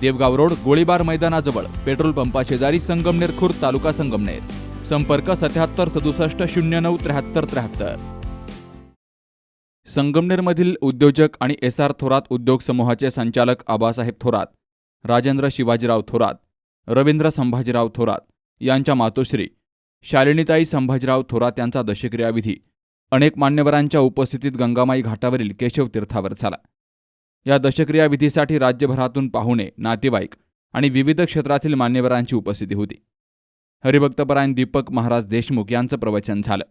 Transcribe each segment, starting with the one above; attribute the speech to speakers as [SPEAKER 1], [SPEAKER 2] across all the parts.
[SPEAKER 1] Devgaon road गोळीबार मैदानाजवळ petrol पंपा शेजारी संगमनेर खुर्द तालुका संगमनेर. संपर्क सत्याहत्तर सदुसष्ट शून्य नऊ त्र्याहत्तर त्र्याहत्तर. संगमनेरमधील उद्योजक आणि एस आर थोरात उद्योग समूहाचे संचालक आबासाहेब थोरात राजेंद्र शिवाजीराव थोरात रवींद्र संभाजीराव थोरात यांच्या मातोश्री शालिनीताई संभाजीराव थोरात यांचा दशक्रियाविधी अनेक मान्यवरांच्या उपस्थितीत गंगामाई घाटावरील केशव तीर्थावर झाला. या दशक्रियाविधीसाठी राज्यभरातून पाहुणे नातेवाईक आणि विविध क्षेत्रातील मान्यवरांची उपस्थिती होती. हरिभक्तपरायण दीपक महाराज देशमुख यांचं प्रवचन झालं.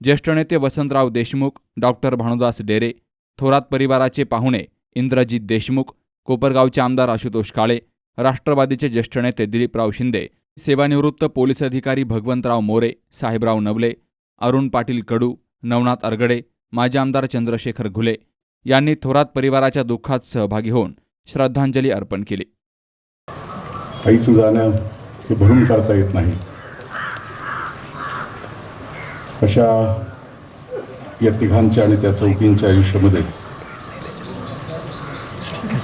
[SPEAKER 1] ज्येष्ठ नेते वसंतराव देशमुख डॉक्टर भानुदास डेरे थोरात परिवाराचे पाहुणे इंद्रजित देशमुख कोपरगावचे आमदार आशुतोष काळे राष्ट्रवादीचे ज्येष्ठ नेते दिलीपराव शिंदे सेवानिवृत्त पोलीस अधिकारी भगवंतराव मोरे साहेबराव नवले अरुण पाटील कडू नवनाथ अरगडे माजी आमदार चंद्रशेखर घुले यांनी थोरात परिवाराच्या दुःखात सहभागी होऊन श्रद्धांजली अर्पण केली.
[SPEAKER 2] आईचं जाणं हे भरून काढता येत नाही. अशा या तिघांच्या आणि त्या चौकींच्या आयुष्यामध्ये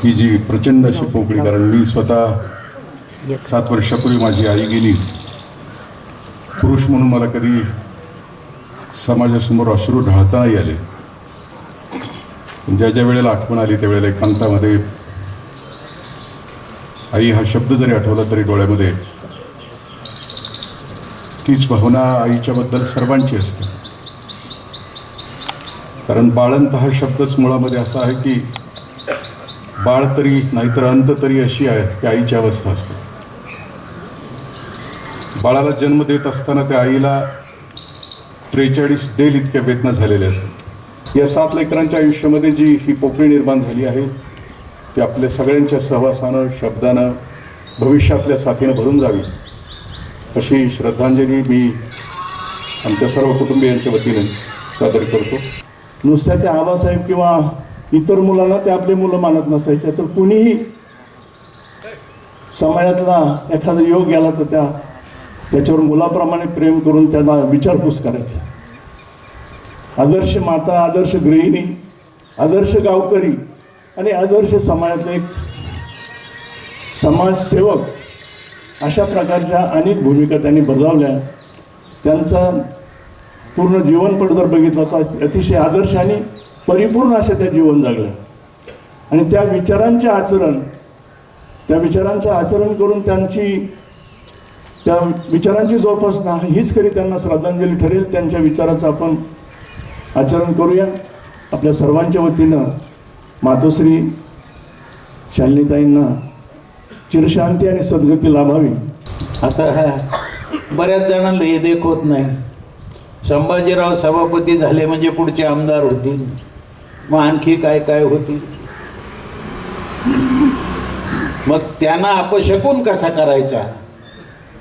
[SPEAKER 2] ही जी प्रचंड अशी पोकळी कारण मी स्वतः सात वर्षापूर्वी माझी आई गेली पुरुष म्हणून मला कधी समाजासमोर अश्रू ढाळता नाही आले. ज्या ज्या वेळेला आठवण आली त्यावेळेला एकांतामध्ये आई हा शब्द जरी आठवला तरी डोळ्यामध्ये तीच भावना आईच्याबद्दल सर्वांची असते. कारण बाळंत हा शब्दच मुळामध्ये असा आहे की बाळ तरी नाहीतर अंत तरी अशी आहे की आईची अवस्था असते. बाळाला जन्म देत असताना त्या आईला त्रेचाळीस डेल इतक्या वेदना झालेल्या असतात. या सात लेकरांच्या आयुष्यामध्ये जी ही पोकळी निर्माण झाली आहे ती आपल्या सगळ्यांच्या सहवासानं शब्दानं भविष्यातल्या साथीनं भरून जावी. अशी श्रद्धांजली मी आमच्या सर्व कुटुंबियांच्या वतीने सादर करतो.
[SPEAKER 3] नुसत्या त्या आबासाहेब किंवा इतर मुलांना ते आपले मुलं मानत नसायचे तर कुणीही समाजातला एखादा योग गेला तर त्या त्याच्यावर मुलाप्रमाणे प्रेम करून त्याला विचारपूस करायची. आदर्श माता आदर्श गृहिणी आदर्श गावकरी आणि आदर्श समाजातले एक समाजसेवक अशा प्रकारच्या अनेक भूमिका त्यांनी बजावल्या. त्यांचा पूर्ण जीवनपट जर बघितला तर अतिशय आदर्श आणि परिपूर्ण अशा त्या जीवन जगल्या. आणि त्या विचारांचे आचरण त्या विचारांचं आचरण करून त्यांची त्या विचारांची जोपासना हीच खरी त्यांना श्रद्धांजली ठरेल. त्यांच्या विचाराचं आपण आचरण करूया. आपल्या सर्वांच्या वतीनं मातोश्री शालिनीताईंना चिरशांती आणि सद्गती लाभावी.
[SPEAKER 4] आता बऱ्याच जणांना हे देख होत नाही. संभाजीराव सभापती झाले म्हणजे पुढचे आमदार होतील. मग आणखी काय काय होतील? मग त्यांना अपशकून कसा करायचा?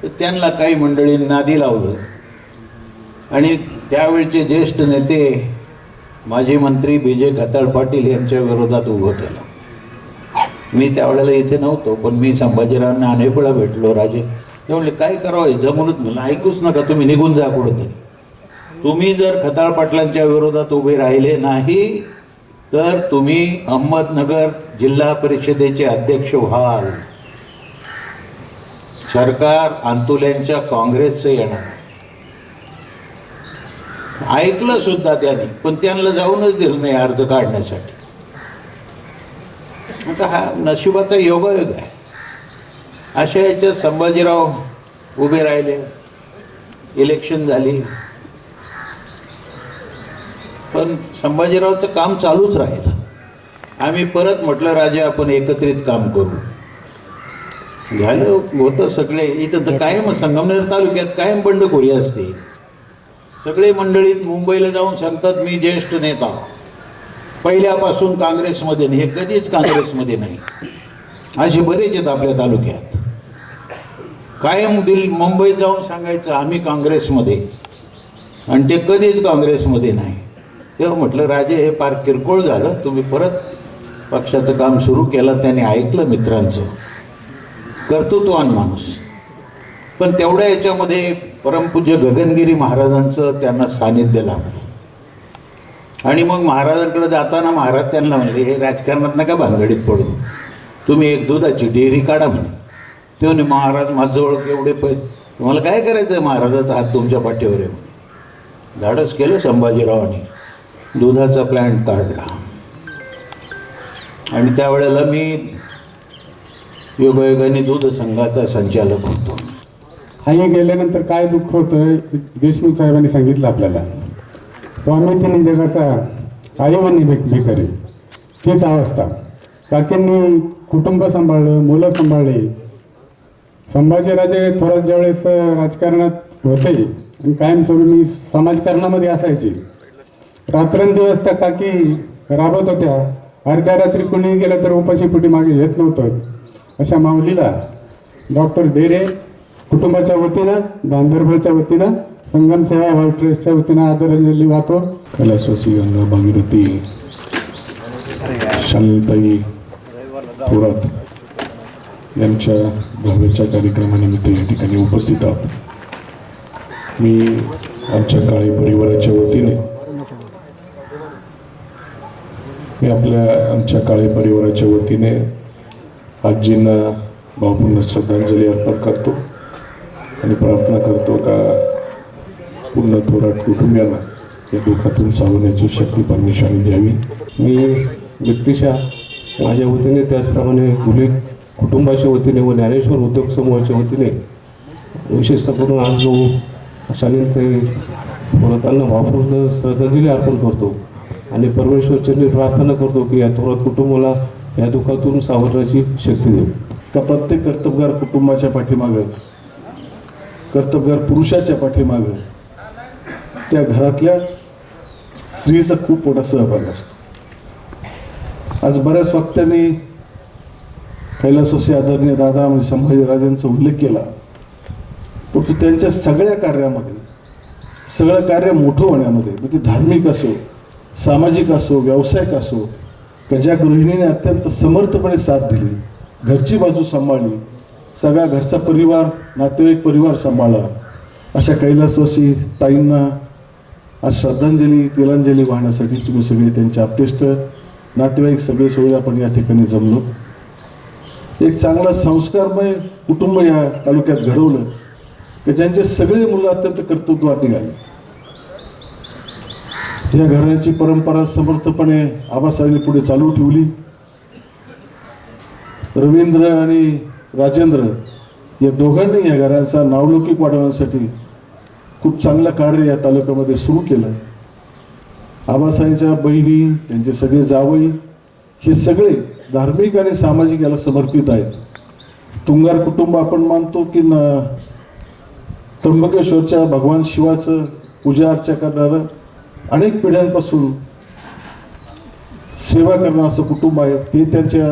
[SPEAKER 4] तर त्यांना काही मंडळी नादी लावलं. आणि त्यावेळचे ज्येष्ठ नेते माजी मंत्री बी जे खताळ पाटील यांच्या विरोधात उभं केलं. मी त्यावेळेला इथे नव्हतो पण मी संभाजीरावांना अनेक वेळा भेटलो. राजे ते म्हणले काय करावं? जमूनच म्हणलं ऐकूच नका तुम्ही निघून जा कुठंतरी. तुम्ही जर खताळ पाटलांच्या विरोधात उभे राहिले नाही तर तुम्ही अहमदनगर जिल्हा परिषदेचे अध्यक्ष व्हाल. सरकार अंतुल्यांच्या काँग्रेसचं येणार. ऐकलं सुद्धा त्यांनी पण त्यांना जाऊनच दिलं नाही अर्ज काढण्यासाठी. आता हा नशिबाचा योगायोग आहे. अशा याच्यात संभाजीराव उभे राहिले. इलेक्शन झाली. पण संभाजीरावचं काम चालूच राहिलं. आम्ही परत म्हटलं राजा आपण एकत्रित काम करू. झालं होतं सगळे. इथं तर कायम संगमनेर तालुक्यात कायम बंडखोरी असते. सगळे मंडळीत मुंबईला जाऊन सांगतात मी ज्येष्ठ नेता. पहिल्यापासून काँग्रेसमध्ये नाही हे कधीच काँग्रेसमध्ये नाही. असे बरेच आहेत आपल्या तालुक्यात. कायम दिल मुंबईत जाऊन सांगायचं आम्ही काँग्रेसमध्ये. आणि ते कधीच काँग्रेसमध्ये नाही. तेव्हा म्हटलं राजे हे फार किरकोळ झालं. तुम्ही परत पक्षाचं काम सुरू केलं त्याने ऐकलं मित्रांचं. कर्तृत्वान माणूस. पण तेवढ्या याच्यामध्ये परमपूज्य गगनगिरी महाराजांचं त्यांना सानिध्य लाभलं. आणि मग महाराजांकडे जाताना महाराज त्यांना म्हणले हे राजकारणात नका भानगडीत पडू तुम्ही एक दुधाची डेअरी काढा म्हणे. ते म्हणे महाराज माझजवळ एवढे पै तुम्हाला काय करायचं आहे महाराजाचा हात तुमच्या पाठीवर आहे? म्हणे धाडस केलं संभाजीरावांनी. दुधाचा प्लॅन्ट काढला. आणि त्यावेळेला मी योगायोगाने दूध संघाचा संचालक होतो.
[SPEAKER 5] आई गेल्यानंतर काय दुःख होतं देशमुख साहेबांनी सांगितलं आपल्याला. स्वामी तिने जगाचा आईवनी भिकारी तीच अवस्था. काकींनी कुटुंब सांभाळलं मुलं सांभाळली. संभाजीराजे थोरात ज्यावेळेस राजकारणात होते आणि कायमस्वरूपी समाजकारणामध्ये असायचे. रात्रंदिवस त्या काकी राबत होत्या. अर्ध्या रात्री कुणी गेलं तर उपाशी पोटी मागे येत नव्हतं. अशा माऊलीला डॉक्टर डेरे कुटुंबाच्या वतीनं गांधर्बलच्या वतीनं संगम सेवा व्हाईट ट्रस्टच्या वतीनं आदरांजली वाहतो. कैलासवासी गंगा भागीरथी शालिताई थोरात यांच्या दहाव्याच्या कार्यक्रमानिमित्त या ठिकाणी उपस्थित आहोत. मी आमच्या काळी परिवाराच्या वतीने मी आपल्या आमच्या काळे परिवाराच्या वतीने आजींना भावपूर्ण श्रद्धांजली अर्पण करतो. आणि प्रार्थना करतो का पूर्ण थोरात कुटुंबियाला या दुःखातून सावण्याची शक्ती परमेश्वराने द्यावी. मी व्यक्तिशः माझ्या वतीने त्याचप्रमाणे फुले कुटुंबाच्या वतीने व ज्ञानेश्वर उद्योग समूहाच्या वतीने विशेषतः करून आज जो शालीन ते थोरातांना वापरून श्रद्धांजली अर्पण करतो आणि परमेश्वरचरणी प्रार्थना करतो की या थोरात कुटुंबाला या दुःखातून सावरण्याची शक्ती देऊ.
[SPEAKER 6] त्या प्रत्येक कर्तबगार कुटुंबाच्या पाठीमागं कर्तबगार पुरुषाच्या पाठीमागं त्या घरातल्या स्त्रीचा खूप मोठा सहभाग असतो. आज बऱ्याच वक्त्यांनी कैलासोशी आदरणीय दादा म्हणजे संभाजीराजांचा उल्लेख केला. परंतु त्यांच्या सगळ्या कार्यामध्ये सगळं कार्य मोठं होण्यामध्ये मग ते धार्मिक असो सामाजिक असो व्यावसायिक असो का ज्या गृहिणीने अत्यंत समर्थपणे साथ दिली घरची बाजू सांभाळली सगळा घरचा परिवार नातेवाईक परिवार सांभाळला अशा कैलासवासी ताईंना आज श्रद्धांजली तिलांजली वाहण्यासाठी तुम्ही सगळे त्यांचे आपतेष्ट नातेवाईक सगळे सोयी आपण या ठिकाणी जमलो. एक चांगला संस्कारमय कुटुंब या तालुक्यात घडवलं की ज्यांचे सगळे मुलं अत्यंत कर्तृत्वात निघाले. या घराची परंपरा समर्थपणे आबासाहेबांनी पुढे चालू ठेवली. रवींद्र आणि राजेंद्र या दोघांनी या घराचा नावलौकिक वाढवण्यासाठी खूप चांगलं कार्य या तालुक्यामध्ये सुरू केलं आबासाहेबच्या बहिणी त्यांचे सगळे जावई हे सगळे धार्मिक आणि सामाजिक याला समर्पित आहेत. तुंगार कुटुंब आपण मानतो की न त्र्यंबकेश्वरच्या भगवान शिवाचं पूजा अर्चा करणारं अनेक पिढ्यांपासून सेवा करणं असं कुटुंब आहे. ते त्यांच्या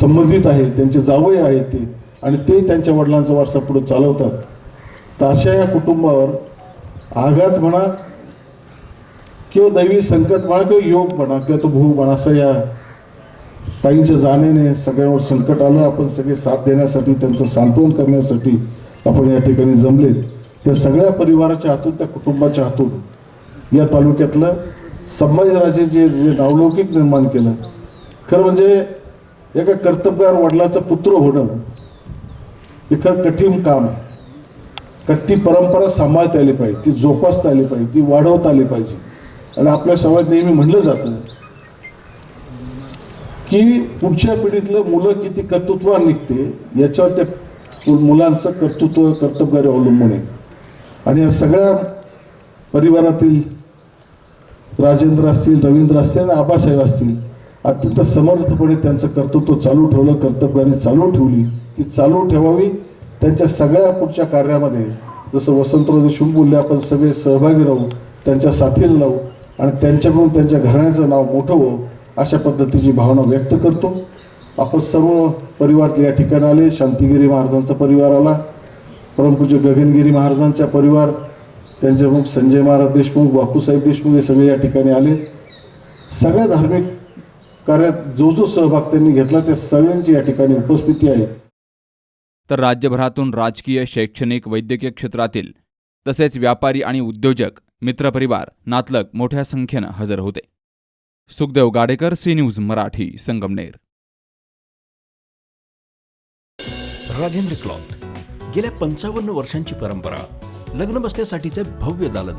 [SPEAKER 6] संबंधित आहे त्यांचे जावई आहेत ते. आणि ते त्यांच्या वडिलांचा वारसा पुढे चालवतात. तर अशा या कुटुंबावर आघात म्हणा किंवा दैवी संकट म्हणा किंवा योग म्हणा किंवा तो भू म्हणा असं या ताईंच्या जाण्याने सगळ्यांवर संकट आलं. आपण सगळे साथ देण्यासाठी त्यांचं सांत्वन करण्यासाठी आपण या ठिकाणी जमलेत. त्या सगळ्या परिवाराच्या हातून त्या कुटुंबाच्या हातून या तालुक्यातलं संभाजीराजे जे नावलौकिक निर्माण केलं. खरं म्हणजे एका कर्तबगार वडिलाचं पुत्र होणं हे खरं कठीण काम आहे. का ती परंपरा सांभाळता आली पाहिजे ती जोपासता आली पाहिजे ती वाढवता आली पाहिजे. आणि आपल्या समाज नेहमी म्हणलं जातं की पुढच्या पिढीतलं मुलं किती कर्तृत्वान निघते याच्यावर त्या मुलांचं कर्तृत्व कर्तबगारी अवलंबून आहे. आणि या सगळ्या परिवारातील राजेंद्र असतील रवींद्र असतील आणि आबासाहेब असतील अत्यंत समर्थपणे त्यांचं कर्तृत्व चालू ठेवलं कर्तव्याने चालू ठेवली ती चालू ठेवावी. त्यांच्या सगळ्या पुढच्या कार्यामध्ये जसं वसंतराव देशमुख बोलले आपण सगळे सहभागी राहू त्यांच्या साथीला लावू आणि त्यांच्याकडून त्यांच्या घराण्याचं नाव मोठं हो अशा पद्धतीची भावना व्यक्त करतो. आपण सर्व परिवार या ठिकाणी आले शांतिगिरी महाराजांचा परिवार आला परमपूज्य गगनगिरी महाराजांचा परिवार त्यांचे प्रमुख संजय महाराज देशमुख बापूसाहेब देशमुख हे सगळे या ठिकाणी आले. सगळ्या धार्मिक कार्यात जो जो सहभाग त्यांनी घेतला त्या सगळ्यांची या ठिकाणी उपस्थिती आहे.
[SPEAKER 1] तर राज्यभरातून राजकीय शैक्षणिक वैद्यकीय क्षेत्रातील तसेच व्यापारी आणि उद्योजक मित्रपरिवार नातलग मोठ्या संख्येनं हजर होते. Sukhdev Gadekar C news Marathi Sangamner.
[SPEAKER 7] Rajendra cloth गेल्या पंचावन्न वर्षांची परंपरा लग्न बसण्यासाठीचे भव्य दालन.